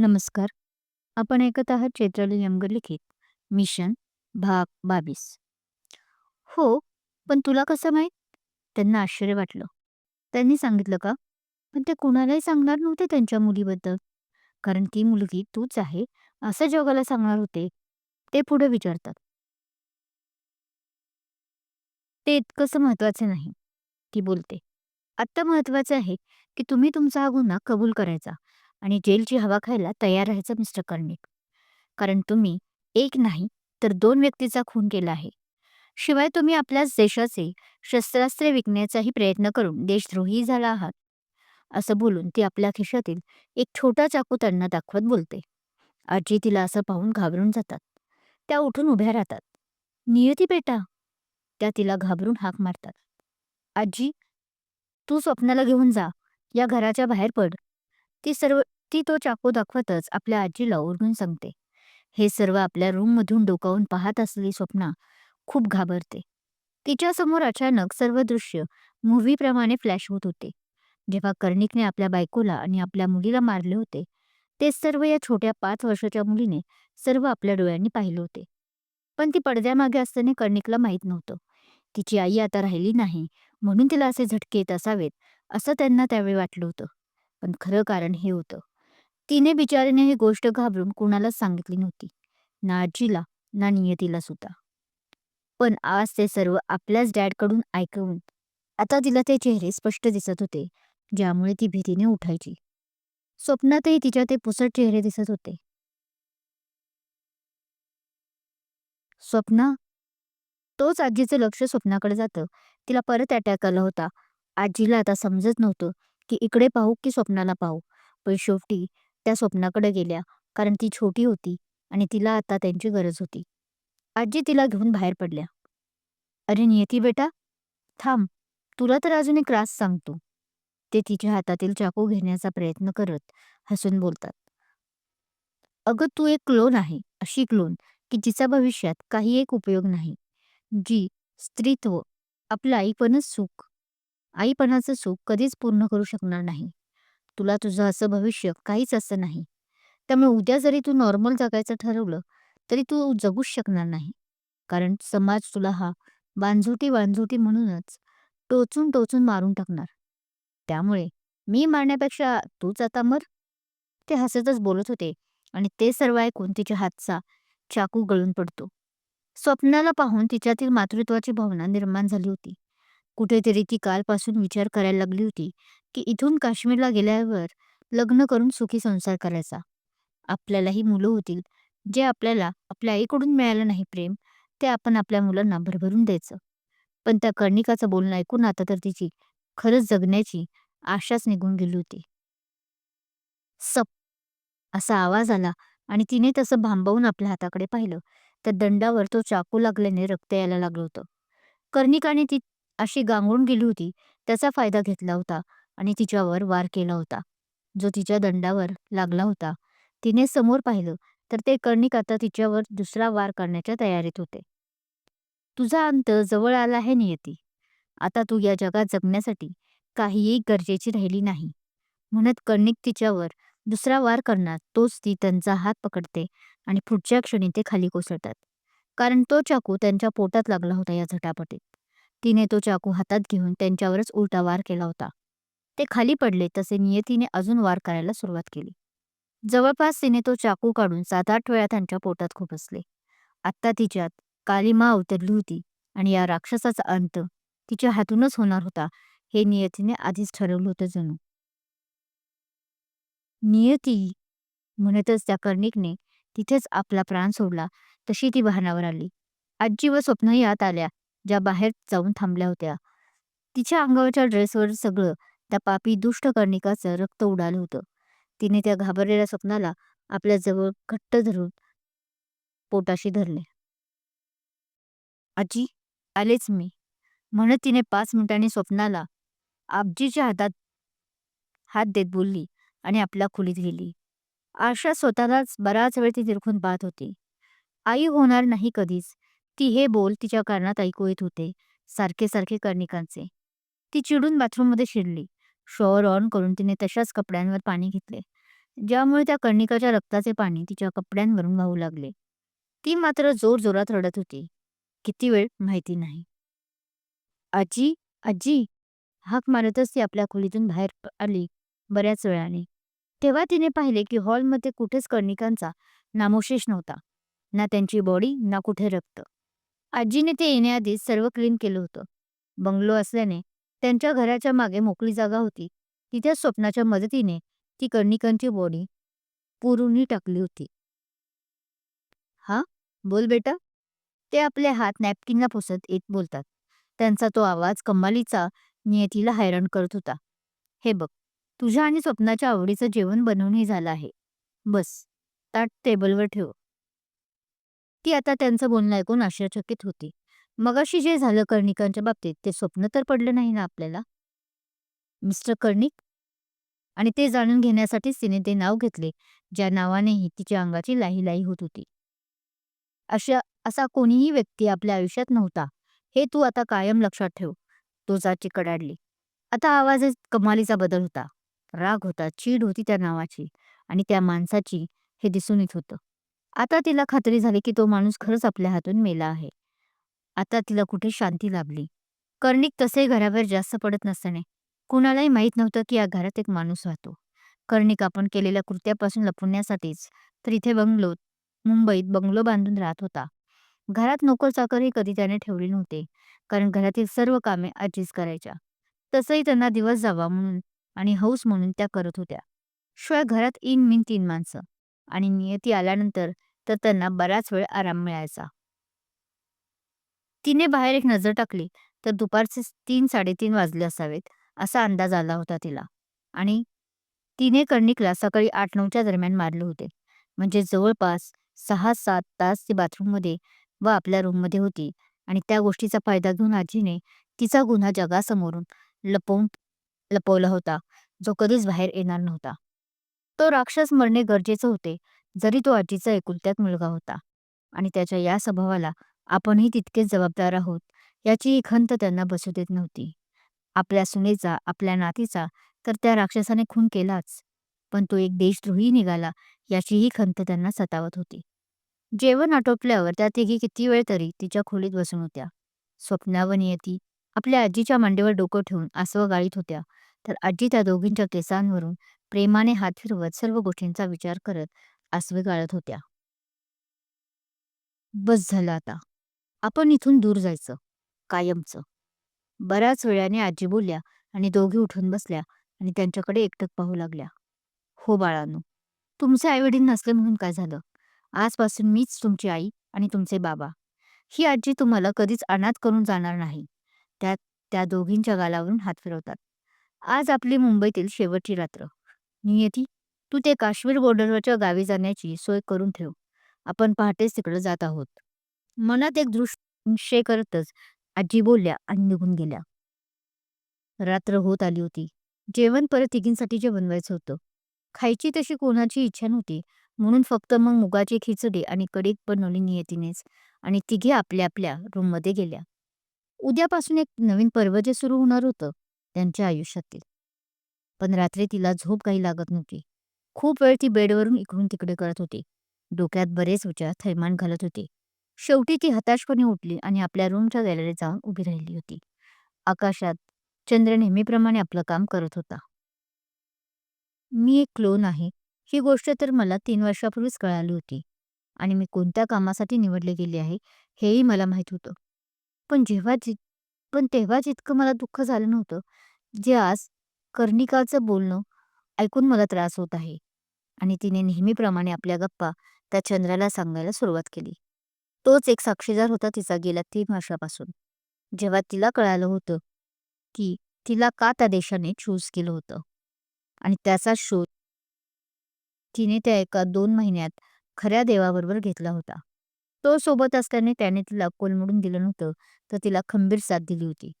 नमस्कार. आपण ऐकत आहात चैत्राली यमगर लिखित मिशन भाग बावीस. हो, पण तुला कसं माहीत? त्यांना आश्चर्य वाटलं. त्यांनी सांगितलं का? पण ते कुणालाही सांगणार नव्हते त्यांच्या मुलीबद्दल. कारण ती मुलगी तूच आहे असं जगाला सांगणार होते. ते पुढे विचारतात. ते इतकंसं महत्वाचं नाही. ती बोलते. आत्ता महत्वाचं आहे की तुम्ही तुमचा हा गुन्हा कबूल करायचा आणि जेलची हवा खायला तयार राहायचं मिस्टर कर्णिक. कारण तुम्ही एक नाही तर दोन व्यक्तीचा खून केला आहे. शिवाय तुम्ही आपल्याच देशाचे शस्त्रास्त्रे विकण्याचाही प्रयत्न करून देशद्रोही झाला आहात. असं बोलून ती आपल्या खिशातील एक छोटा चाकू त्यांना दाखवत बोलते. आजी तिला असं पाहून घाबरून जातात. त्या उठून उभ्या राहतात. नियती बेटा त्या तिला घाबरून हाक मारतात. आजी तू स्वप्नाला घेऊन जा या घराच्या बाहेर पड ती सर्व ती तो चाकू दाखवतच आपल्या आजीला ओरडून सांगते. हे सर्व आपल्या रूममधून डोकावून पाहत असलेली स्वप्ना खूप घाबरते. तिच्यासमोर अचानक सर्व दृश्य मूव्हीप्रमाणे फ्लॅश होत होते. जेव्हा कर्णिकने आपल्या बायकोला आणि आपल्या मुलीला मारले होते ते सर्व या छोट्या पाच वर्षाच्या मुलीने सर्व आपल्या डोळ्यांनी पाहिले होते. पण ती पडद्यामागे असताना कर्णिकला माहीत नव्हतं. तिची आई आता राहिली नाही म्हणून तिला असे झटके येत असावेत असं त्यांना त्यावेळी वाटलं होतं. पण खरं कारण हे होतं. तिने बिचारीने ही गोष्ट घाबरून कुणालाच सांगितली नव्हती. ना आजीला ना नियतीला सुद्धा. पण आज ते सर्व आपल्याच डॅडकडून ऐकवून आता तिला ते चेहरे स्पष्ट दिसत होते ज्यामुळे ती भीतीने उठायची. स्वप्नातही तिच्या ते पुसट चेहरे दिसत होते. स्वप्ना? तोच आजीचं लक्ष स्वप्नाकडे जातं. तिला परत अटॅक आला होता. आजीला आता समजत नव्हतं की इकडे पाहू की स्वप्नाला पाहू. पण शेवटी त्या स्वप्नाकडे गेल्या कारण ती छोटी होती आणि तिला आता त्यांची गरज होती. आजी तिला घेऊन बाहेर पडल्या. अरे नियती बेटा थांब तुला तर अजून एक रास सांगतो. ते तिच्या हातातील चाकू घेण्याचा प्रयत्न करत हसून बोलतात. अगं तू एक क्लोन आहे अशी क्लोन की जिचा भविष्यात काही एक उपयोग नाही. जी स्त्रीत्व आपलं आईपणच सुख आईपणाचं सुख कधीच पूर्ण करू शकणार नाही. तुला तुझं असं भविष्य काहीच असं नाही. त्यामुळे उद्या जरी तू नॉर्मल जगायचं ठरवलं तरी तू जगूच शकणार नाही. कारण समाज तुला हा बांझोटी बांझोटी म्हणूनच टोचून टोचून मारून टाकणार. त्यामुळे मी मारण्यापेक्षा तूच आता मर. ते हसतच बोलत होते आणि ते सर्व ऐकून तिच्या हातचा चाकू गळून पडतो. स्वप्नाला पाहून तिच्यातील मातृत्वाची भावना निर्माण झाली होती. कुठेतरी ती कालपासून विचार करायला लागली होती की इथून काश्मीरला गेल्यावर लग्न करून सुखी संसार करायचा. आपल्यालाही मुलं होतील जे आपल्याला आपल्या आईकडून मिळालं नाही प्रेम ते आपण आपल्या मुलांना भरभरून द्यायचं. पण त्या कर्णिकाचं बोलणं ऐकून आता तर तिची खरंच जगण्याची आशाच निघून गेली होती. सप! असा आवाज आला आणि तिने तसं भांबवून आपल्या हाताकडे पाहिलं तर दंडावर तो चाकू लागल्याने रक्त यायला लागलं होतं. कर्णिकाने ती अशी गांगळून गेली होती त्याचा फायदा घेतला होता आणि तिच्यावर वार केला होता. जो तिच्या दंडावर लागला होता. तिने समोर पाहिलं तर ते कर्णिक आता तिच्यावर दुसरा वार करण्याच्या तयारीत होते. तुझा अंत जवळ आला आहे नियती. आता तू या जगात जगण्यासाठी काहीही गरजेची राहिली नाही. म्हणत कर्णिक तिच्यावर दुसरा वार करणार तोच ती त्यांचा हात पकडते आणि पुढच्या क्षणी ते खाली कोसळतात. कारण तो चाकू त्यांच्या पोटात लागला होता या झटापटीत. तिने तो चाकू हातात घेऊन त्यांच्यावरच उलटा वार केला होता. ते खाली पडले तसे नियतीने अजून वार करायला सुरुवात केली. जवळपास तिने तो चाकू काढून सात आठ वेळा त्यांच्या पोटात खुपसले. आत्ता तिच्यात कालिमा अवतरली होती आणि या राक्षसाचा अंत तिच्या हातूनच होणार होता हे नियतीने आधीच ठरवलं होतं जणू. नियती म्हणतच त्या कर्णिकने तिथेच आपला प्राण सोडला तशी ती वाहनावर आली. आजी व स्वप्नही आत आल्या ज्या बाहेर जाऊन थांबल्या होत्या. तिच्या अंगावरच्या ड्रेसवर सगळं त्या पापी दुष्ट कर्णिकाचं रक्त उडालं होतं. तिने त्या घाबरलेल्या स्वप्नाला आपल्या जवळ घट्ट धरून पोटाशी धरले. आजी आलेच मी. म्हणत तिने पाच मिनिटांनी स्वप्नाला आबजीच्या हातात हात देत बोलली आणि आपल्या खोलीत गेली. आशा स्वतःलाच बराच वेळ ती तिरखून पाहत होती. आई होणार नाही कधीच. ती हे बोल तिच्या कानात ऐकू येत होते सारखे सारखे कर्णिकांचे. ती चिडून बाथरूममध्ये शिरली. शॉवर ऑन करून तिने तशाच कपड्यांवर पाणी घेतले ज्यामुळे त्या कर्णिकाच्या रक्ताचे पाणी तिच्या कपड्यांवरून वाहू लागले. ती मात्र जोरजोरात रडत होती. किती वेळ माहिती नाही. आजी आजी. हाक मारतच ती आपल्या खोलीतून बाहेर आली बऱ्याच वेळाने. तेव्हा तिने पाहिले की हॉलमध्ये कुठेच कर्णिकांचा नामोशेष नव्हता. ना त्यांची बॉडी ना कुठे रक्त. आजीने ते येण्याआधीच सर्व क्लीन केलं होतं. बंगलो असल्याने त्यांच्या घराच्या मागे मोकळी जागा होती. तिथे स्वप्नाच्या मदतीने ती कर्णिकांची बॉडी पुरुनी टाकली होती. हा बोल बेटा. ते आपले हात नॅपकिनला पुसत येत बोलतात. त्यांचा तो आवाज कमालीचा नियतीला हैराण करत होता. हे बघ तुझ्या आणि स्वप्नाच्या आवडीचं जेवण बनवणे झालं आहे. बस ताट टेबलवर ठेव. ती आता त्यांचं बोलणं ऐकून आश्चर्यचकित होती. मगाशी जे झालं कर्णिकांच्या बाबतीत ते स्वप्न तर पडलं नाही ना आपल्याला? मिस्टर कर्णिक? आणि ते जाणून घेण्यासाठीच तिने ते नाव घेतले ज्या नावानेही तिच्या अंगाची लाही लाही होत होती. अशा असा कोणीही व्यक्ती आपल्या आयुष्यात नव्हता. हे तू आता कायम लक्षात ठेव. तो जाची कडाडली आता आवाजात कमालीचा बदल होता. राग होता चीड होती त्या नावाची. आणि त्या माणसाची हे दिसून येत होतं. आता तिला खात्री झाली की तो माणूस खरंच आपल्या हातून मेला आहे. आता तिला कुठे शांती लाभली? कर्णिक तसे घराबाहेर जास्त पडत नसताने कुणालाही माहीत नव्हतं की या घरात एक माणूस राहतो. कर्णिक आपण केलेल्या कृत्यापासून लपवण्यासाठीच तर इथे बंगलोत मुंबईत बंगलो बांधून राहत होता. घरात नोकर चाकरही कधी त्याने ठेवले नव्हते कारण घरातील सर्व कामे आजीच करायच्या. तसंही त्यांना दिवस जावा म्हणून आणि हौस म्हणून त्या करत होत्या. शिवाय घरात इन मिन तीन माणसं. आणि नियती आल्यानंतर तर त्यांना बराच वेळ आराम मिळायचा. तिने बाहेर एक नजर टाकली तर दुपारचे तीन साडेतीन वाजले असावेत असा अंदाज आला होता तिला. आणि तिने कर्णिकला सकाळी आठ नऊच्या दरम्यान मारले होते. म्हणजे जवळपास सहा सात तास ती बाथरूममध्ये व आपल्या रूममध्ये होती आणि त्या गोष्टीचा फायदा घेऊन आजीने तिचा गुन्हा जगासमोरून लपवून लपवला होता जो कधीच बाहेर येणार नव्हता. तो राक्षस मरणे गरजेचे होते जरी तो आजीचा एकुलत्यात मुलगा होता. आणि त्याच्या या स्वभावाला आपणही तितकेच जबाबदार आहोत याची ही खंत त्यांना बसू देत नव्हती. आपल्या सुनेचा आपल्या नातीचा तर त्या राक्षसाने खून केलाच पण तो एक देशद्रोही निघाला याचीही खंत त्यांना सतावत होती. जेवण आटोपल्यावर त्या तिघी किती वेळ तरी तिच्या खोलीत बसून होत्या. स्वप्ना व नियती आपल्या आजीच्या मांडीवर डोकं ठेवून आसवं गाळीत होत्या तर आजी त्या दोघींच्या केसांवरून प्रेमाने हात फिरवत सर्व गोष्टींचा विचार करत आसवे गाळत होत्या. बस झालं आता. आपण इथून दूर जायचं. कायमचं. बऱ्याच वेळाने आजी बोलल्या आणि दोघी उठून बसल्या आणि त्यांच्याकडे एकटक पाहू लागल्या. हो बाळांनो तुमचे आईवडील नसले म्हणून काय झालं? आजपासून मीच तुमची आई आणि तुमचे बाबा. ही आजी तुम्हाला कधीच अनाथ करून जाणार नाही. त्यात त्या दोघींच्या गालावरून हात फिरवतात. आज आपली मुंबईतील शेवटची रात्र. नियती? तू ते काश्मीर बॉर्डरवरच्या गावी जाण्याची सोय करून ठेव. आपण पहाटेच तिकडे जात आहोत. मनात एक दृश्य करतच आजी बोलल्या आणि निघून गेल्या. रात्र होत आली होती. जेवण परत तिघींसाठी जे बनवायचं होतं. खायची तशी कोणाची इच्छा नव्हती. म्हणून फक्त मग मुगाची खिचडी आणि कढीत बनवली नियतीनेच आणि तिघे आपल्या आपल्या रूममध्ये गेल्या. उद्यापासून एक नवीन पर्व जे सुरू होणार होतं त्यांच्या आयुष्यातील. पण रात्री तिला झोप काही लागत नव्हती. खूप वेळ ती बेडवरून इकडून तिकडे करत होती. डोक्यात बरेच विचार थैमान घालत होते. शेवटी ती हताशपणे उठली आणि आपल्या रूमच्या गॅलरीत जाऊन उभी राहिली होती. आकाशात चंद्र नेहमीप्रमाणे आपलं काम करत होता. मी एक क्लोन आहे. ही गोष्ट तर मला तीन वर्षापूर्वीच कळाली होती आणि मी कोणत्या कामासाठी निवडले गेले आहे हेही मला माहीत होतं. पण जेव्हा जित पण तेव्हा जितकं मला दुःख झालं नव्हतं जे आज कर्णिकाचं बोलणं ऐकून मला त्रास होत आहे. आणि तिने नेहमीप्रमाणे आपल्या गप्पा त्या चंद्राला सांगायला सुरुवात केली. तोच एक साक्षीदार होता तिचा गेल्या तीन वर्षापासून. जेव्हा तिला कळालं होतं की तिला का त्या देशाने चूज केलं होतं. आणि त्याचा शोध तिने त्या एका दोन महिन्यात खऱ्या देवाबरोबर घेतला होता. तो सोबत असल्याने त्याने तिला कोलमडून दिलं नव्हतं तर तिला खंबीर साथ दिली होती.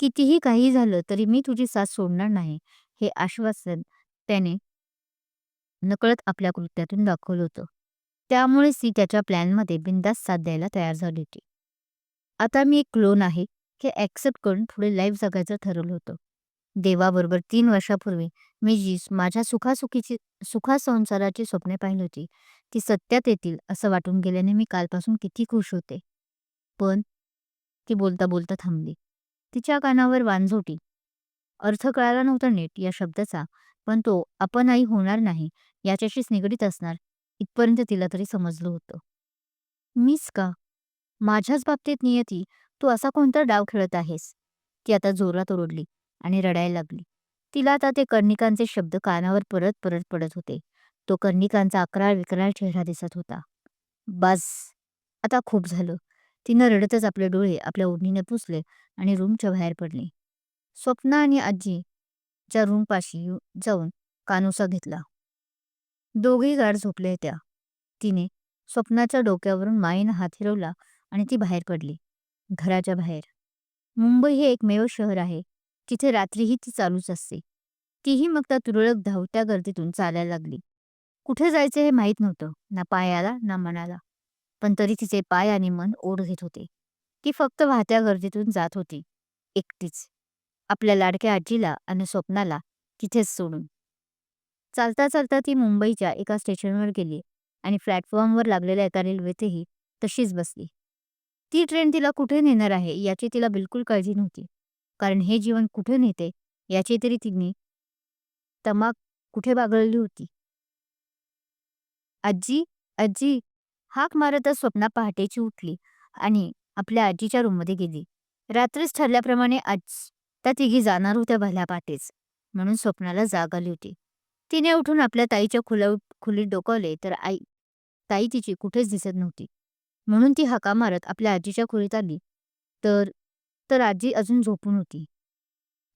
कितीही काही झालं तरी मी तुझी साथ सोडणार नाही. हे आश्वासन त्याने नकळत आपल्या कृत्यातून दाखवलं होतं. त्यामुळे ती त्याच्या प्लॅनमध्ये बिंदास साथ द्यायला तयार झाली होती. आता मी एक क्लोन आहे हे ॲक्सेप्ट करून पुढे लाईफ जगायचं ठरवलं होतं. देवाबरोबर तीन वर्षापूर्वी मी जी माझ्या सुखासुखीची सुखासंसाराची स्वप्ने पाहिली होती. ती सत्यात येतील असं वाटून गेल्याने मी कालपासून किती खुश होते. पण ती बोलता बोलता थांबली. तिच्या कानावर वांझोटी अर्थ कळाला नव्हता नीट या शब्दाचा पण तो आपण आई होणार नाही याच्याशीच निगडीत असणार इथपर्यंत तिला तरी समजलं होतं. मीच का? माझ्याच बाबतीत नियती तू असा कोणता डाव खेळत आहेस? ती आता जोरात ओरडली आणि रडायला लागली. तिला आता ते कर्णिकांचे शब्द कानावर परत परत पडत होते. तो कर्णिकांचा अकराळ विकराळ चेहरा दिसत होता. बस आता खूप झालं. तिनं रडतच आपले डोळे आपल्या ओढणीने पुसले आणि रूमच्या बाहेर पडली. स्वप्ना आणि आजीच्या रूमपाशी जाऊन कानोसा घेतला. दोघेही गाढ झोपले त्या तिने स्वप्नाच्या डोक्यावरून मायेनं हात फिरवला आणि ती बाहेर पडली घराच्या बाहेर. मुंबई हे एकमेव शहर आहे तिथे रात्रीही ती चालूच असते. तीही मग त्या तुरळक धावत्या गर्दीतून चालायला लागली. कुठे जायचे हे माहीत नव्हतं ना पायाला ना मनाला. पण तरी तिचे पाय आणि मन ओढ घेत होते ती फक्त वाहत्या गर्दीतून जात होती एकटीच. आपल्या लाडक्या आजीला आणि स्वप्नाला तिथेच सोडून. चालता चालता ती मुंबईच्या एका स्टेशनवर गेली आणि प्लॅटफॉर्मवर लागलेल्या एका रेल्वेतही तशीच बसली. ती ट्रेन तिला कुठे नेणार आहे याची तिला बिलकुल काळजी नव्हती कारण हे जीवन कुठे नेते याची तरी तिने तमाक कुठे बागळली होती. आजी आजी हाक मारतच स्वप्ना पहाटेची उठली आणि आपल्या आजीच्या रूममध्ये गेली. रात्रीच ठरल्याप्रमाणे आज त्या तिघी जाणार होत्या भल्या पहाटेच म्हणून स्वप्नाला जाग आली होती. तिने उठून आपल्या ताईच्या खुल्या खुलीत डोकावले तर आई ताई तिची कुठेच दिसत नव्हती. म्हणून ती हाका मारत आपल्या आजीच्या खोलीत आली. तर तर आजी अजून झोपून होती.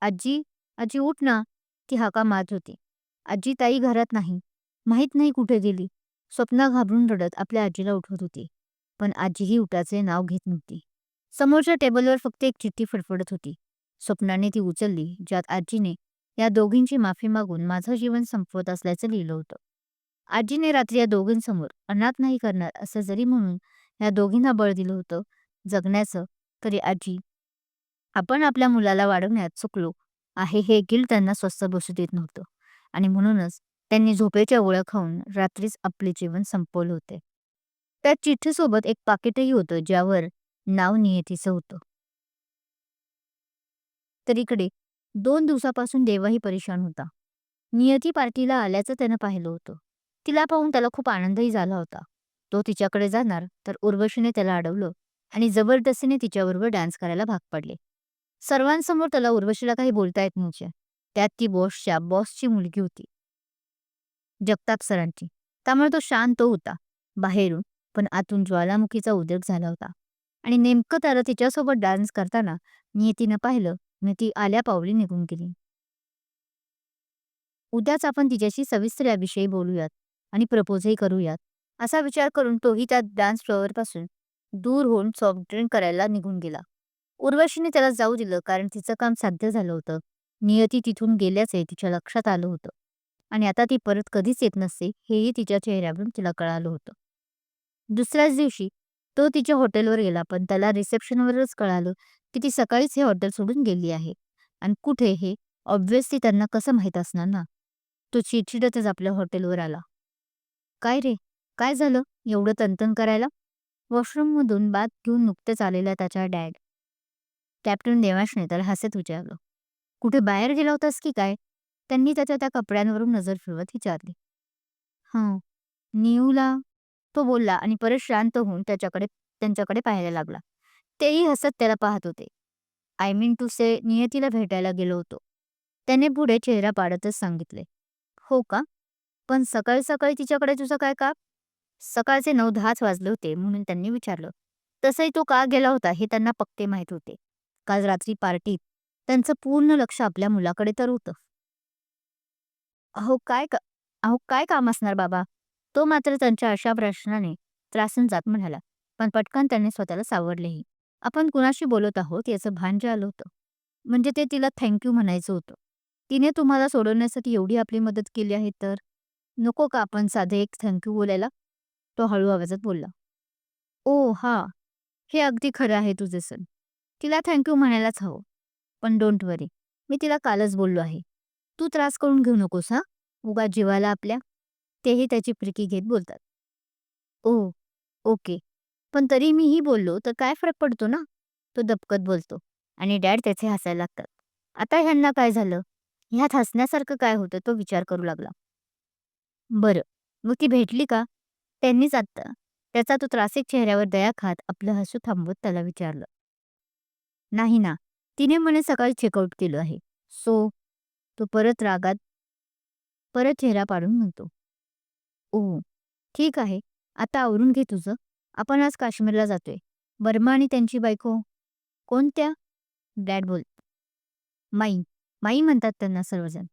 आजी आजी उठ ना ती हाका मारत होती. आजी ताई घरात नाही. माहीत नाही कुठे गेली. स्वप्ना घाबरून रडत आपल्या आजीला उठवत होती. पण आजीही उठाचे नाव घेत नव्हती. समोरच्या टेबलवर फक्त एक चिठ्ठी फडफडत होती. स्वप्नाने ती उचलली ज्यात आजीने या दोघींची माफी मागून माझं जीवन संपवत असल्याचं लिहिलं होतं. आजीने रात्री या दोघींसमोर अनाथ नाही करणार असं जरी म्हणून या दोघींना बळ दिलं होतं जगण्याचं तरी आजी आपण आपल्या मुलाला वाढवण्यात चुकलो आहे हे गिल त्यांना स्वस्त बसू देत नव्हतं. आणि म्हणूनच त्यांनी झोपेच्या ओळख खाऊन रात्रीच आपले जीवन संपवले होते. त्या चिठ्ठीसोबत एक पाकिटही होतं ज्यावर नाव नियतीचं होतं. तर इकडे दोन दिवसापासून देवाही परेशान होता. नियती पार्टीला आल्याचं त्यानं पाहिलं होतं. तिला पाहून त्याला खूप आनंदही झाला होता. तो तिच्याकडे जाणार तर उर्वशीने त्याला अडवलं आणि जबरदस्तीने तिच्याबरोबर डान्स करायला भाग पडले. सर्वांसमोर त्याला उर्वशीला काही बोलता येत नव्हते त्यात ती बॉसच्या बॉसची मुलगी होती. जगताप सरांची त्यामुळे तो शांत होता बाहेरून पण आतून ज्वालामुखीचा उद्रेक झाला होता. आणि नेमकं त्याला तिच्यासोबत डान्स करताना नियतीनं पाहिलं आणि ती आल्या पावली निघून गेली. उद्याच आपण तिच्याशी सविस्तर याविषयी बोलूयात आणि प्रपोजही करूयात असा विचार करून तोही त्या डान्स फ्लोअरपासून दूर होऊन सॉफ्ट ड्रिंक करायला निघून गेला. उर्वशीने त्याला जाऊ दिलं कारण तिचं काम साध्य झालं होतं. नियती तिथून गेल्याचे तिच्या लक्षात आलं होतं. आणि आता ती परत कधीच येत नसते हेही तिच्या चेहऱ्यावरून तिला कळालं होतं. दुसऱ्याच दिवशी तो तिच्या हॉटेलवर गेला पण त्याला रिसेप्शनवरच कळालं की ती सकाळीच हे हॉटेल सोडून गेली आहे. आणि कुठे हे? ऑब्व्हियसली त्यांना कसं माहीत असणार ना? तो चिडचिडतच आपल्या हॉटेलवर आला. काय रे? काय झालं? एवढं तनतन करायला? वॉशरूममधून बात घेऊन नुकतेच आलेला त्याच्या डॅड. कॅप्टन देवाशने त्याला हसत विचारलं. कुठे बाहेर गेला होतास की काय? त्यांनी त्याच्या त्या कपड्यांवरून नजर फिरवत विचारली. हां न्यूला तो बोलला आणि परत शांत होऊन त्याच्याकडे त्यांच्याकडे पाहायला लागला. तेही हसत त्याला पाहत होते. आय मीन टू से नियतीला भेटायला गेलो होतो. त्याने पुढे चेहरा पाडतच सांगितले. हो का? पण सकाळी सकाळी तिच्याकडे तुझं काय का सकाळचे नऊ दहाच वाजले होते म्हणून त्यांनी विचारलं. तसंही तो का गेला होता हे त्यांना पक्के माहीत होते. काल रात्री पार्टीत त्यांचं पूर्ण लक्ष आपल्या मुलाकडे तर होतं. अहो काय का अहो काय काम असणार बाबा? तो मात्र त्यांच्या अशा प्रश्नाने त्रासून जात म्हणाला पण पटकन त्याने स्वतःला सावरलेही. आपण कुणाशी बोलत आहोत याचं भान जे आलं होतं. म्हणजे ते तिला थँक्यू म्हणायचं होतं. तिने तुम्हाला सोडवण्यासाठी एवढी आपली मदत केली आहे तर? नको का आपण साधे एक थँक्यू बोलायला? तो हळू आवाजात बोलला. ओ हा. हे अगदी खरं आहे तुझे सण. तिला थँक्यू म्हणायलाच हवं. पण डोंट वरी मी तिला कालच बोललो आहे. तू त्रास करून घेऊ नकोस हा? उगा जीवाला आपल्या. तेही त्याची प्रिकी घेत बोलतात. ओ ओके. पण तरी मीही बोललो तर काय फरक पडतो ना? तो दबकत बोलतो आणि डॅड त्याचे हसायला लागतात. आता ह्यांना काय झालं? ह्यात हसण्यासारखं काय होतं? तो विचार करू लागला. बरं. मग ती भेटली का? त्यांनीच आत्ता. त्याचा तो त्रासिक चेहऱ्यावर दया खात आपलं हसू थांबवत त्याला विचारलं. नाही ना. तिने म्हणे सकाळी चेकआउट केलं आहे. सो तो परत रागात परत चेहरा पाडून म्हणतो ओ ठीक आहे आता आवरून घे तुझं. आपण आज काश्मीरला जातोय. वर्मा आणि त्यांची बायको कोणत्या? डॅड बोल. माई माई म्हणतात त्यांना सर्वजण.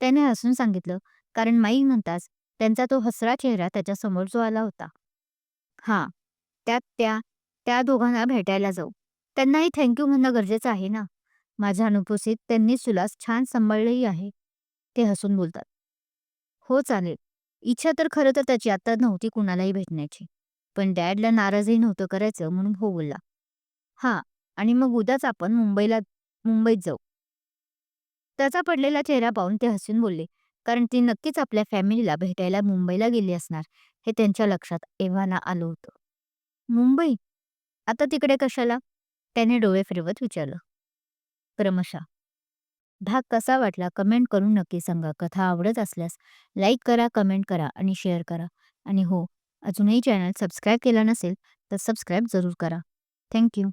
त्याने हसून सांगितलं कारण माई म्हणताच त्यांचा तो हसरा चेहरा त्याच्यासमोर जो आला होता. हां त्यात त्या त्या दोघांना भेटायला जाऊ. त्यांनाही थँक्यू म्हणणं गरजेचं आहे ना. माझ्या अनुपस्थित त्यांनी सुलास छान सांभाळलंही आहे. ते हसून बोलतात. हो चालेल. इच्छा तर खरं तर त्याची आता नव्हती कुणालाही भेटण्याची. पण डॅडला नाराजही नव्हतं करायचं म्हणून हो बोलला. हां आणि मग उद्याच आपण मुंबईला मुंबईत जाऊ. त्याचा पडलेला चेहरा पाहून ते हसून बोलले कारण ती नक्कीच आपल्या फॅमिलीला भेटायला मुंबईला गेली असणार हे त्यांच्या लक्षात एव्हाना आलं होतं. मुंबई? आता तिकडे कशाला? त्याने डोळे फिरवत विचारलं. क्रमशः. भाग कसा वाटला कमेंट करून नक्की सांगा. कथा आवडत असल्यास लाईक करा कमेंट करा आणि शेअर करा. आणि हो अजूनही चॅनल सबस्क्राईब केला नसेल तर सबस्क्राईब जरूर करा. थँक्यू